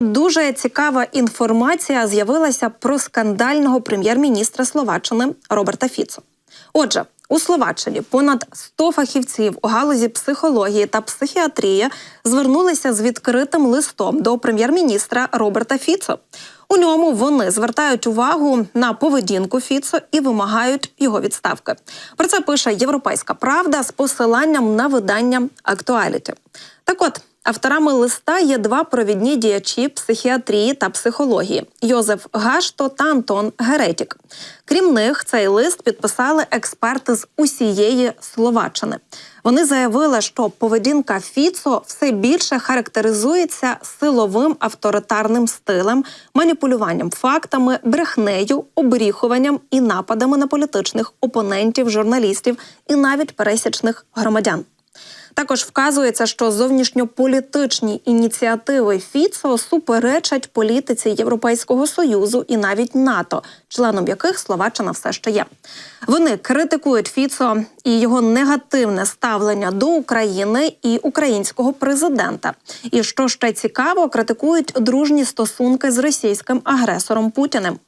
Дуже цікава інформація з'явилася про скандального прем'єр-міністра Словаччини Роберта Фіцо. Отже, у Словаччині понад 100 фахівців у галузі психології та психіатрії звернулися з відкритим листом до прем'єр-міністра Роберта Фіцо. У ньому вони звертають увагу на поведінку Фіцо і вимагають його відставки. Про це пише Європейська Правда з посиланням на видання Актуаліті. Так от. Авторами листа є два провідні діячі психіатрії та психології Йозеф Гашто та Антон Геретік. Крім них, цей лист підписали експерти з усієї Словаччини. Вони заявили, що поведінка Фіцо все більше характеризується силовим авторитарним стилем, маніпулюванням фактами, брехнею, обріхуванням і нападами на політичних опонентів, журналістів і навіть пересічних громадян. Також вказується, що зовнішньополітичні ініціативи Фіцо суперечать політиці Європейського союзу і навіть НАТО, членом яких Словаччина все ще є. Вони критикують Фіцо і його негативне ставлення до України і українського президента. І що ще цікаво, критикують дружні стосунки з російським агресором Путіним.